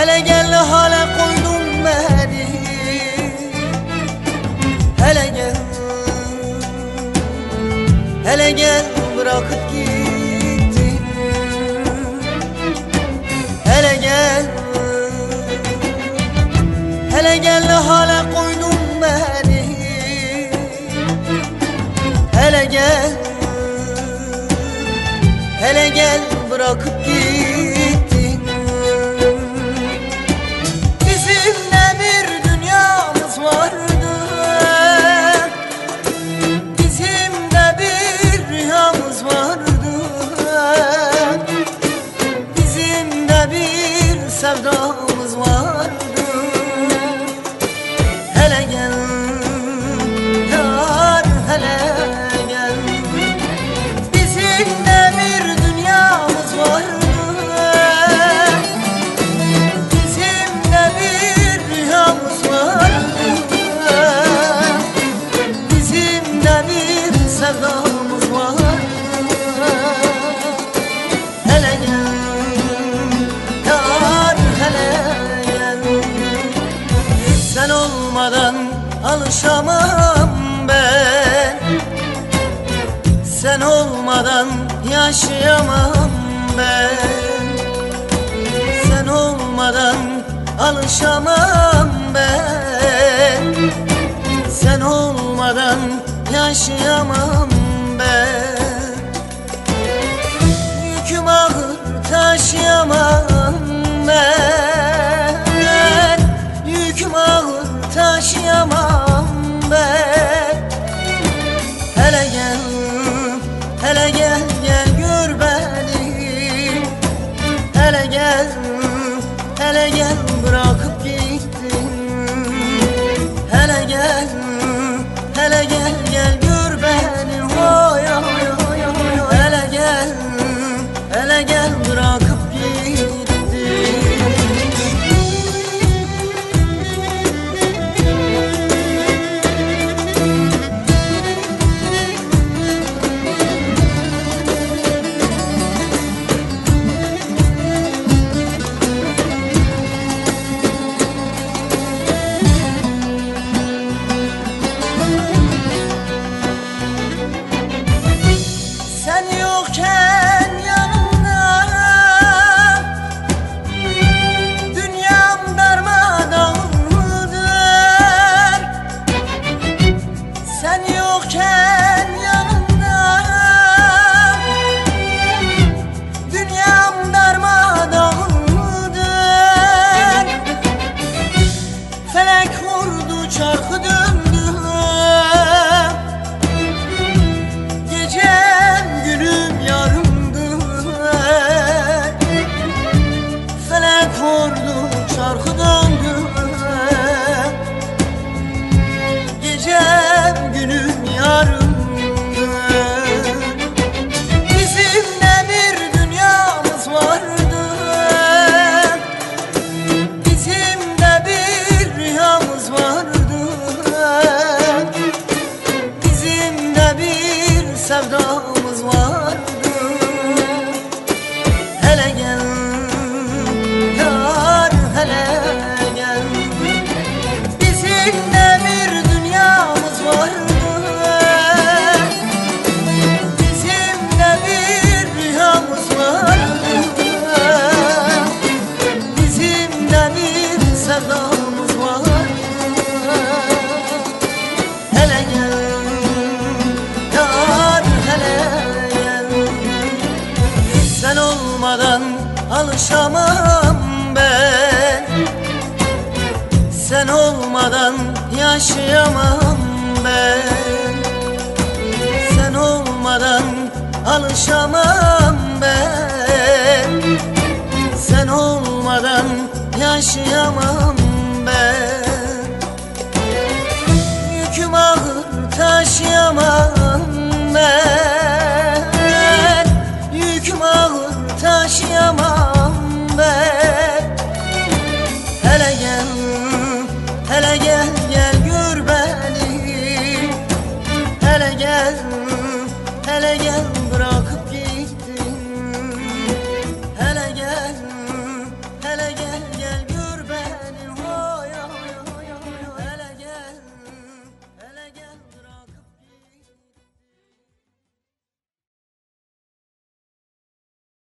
Hele gel hale koydun beni. Hele gel. Hele gel bırakıp gittin. Hele gel. Hele gel hale koydun beni. Hele gel. Hele gel bırakıp gittin. alışamam ben. Sen olmadan yaşayamam ben. Sen olmadan alışamam ben. Sen olmadan yaşayamam ben. Yüküm ağır taşıyamam. bırak. içinde bir sevdamız var. yaşayamam ben. Sen olmadan alışamam ben. Sen olmadan yaşayamam ben. Yüküm ağır taşıyamam. yeah.